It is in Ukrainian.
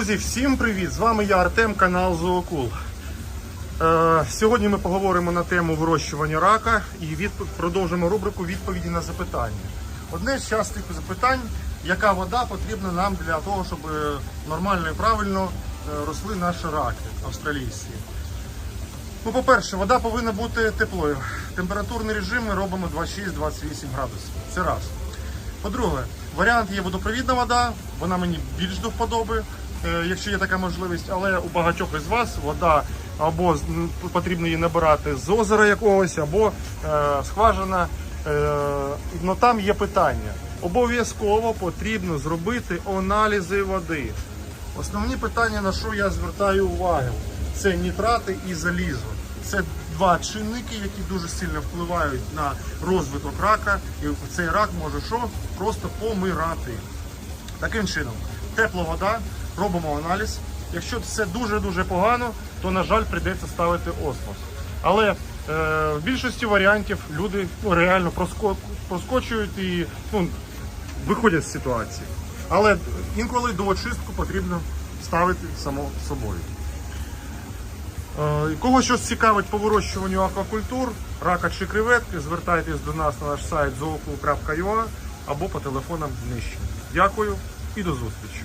Друзі, всім привіт! З вами я Артем, канал Зоокул. Е, сьогодні ми поговоримо на тему вирощування рака і відп... продовжимо рубрику відповіді на запитання. Одне з частих запитань, яка вода потрібна нам для того, щоб е, нормально і правильно е, росли наші раки австралійські. Ну, по-перше, вода повинна бути теплою. Температурний режим ми робимо 26-28 градусів. Це раз. По-друге, варіант є водопровідна вода, вона мені більш до вподоби, якщо є така можливість, але у багатьох із вас вода або потрібно її набирати з озера якогось, або е, скважина. Е, ну там є питання. Обов'язково потрібно зробити аналізи води. Основні питання, на що я звертаю увагу, це нітрати і залізо. Це два чинники, які дуже сильно впливають на розвиток рака, і цей рак може що? Просто помирати. Таким чином, тепла вода, робимо аналіз. Якщо все дуже-дуже погано, то, на жаль, прийдеться ставити осмос. Але е, в більшості варіантів люди ну, реально проско- проскочують і ну, виходять з ситуації. Але інколи до очистку потрібно ставити само собою. Е, Кого щось цікавить по вирощуванню аквакультур, рака чи креветки, звертайтесь до нас на наш сайт zookul.ua або по телефонам нижче. Дякую і до зустрічі.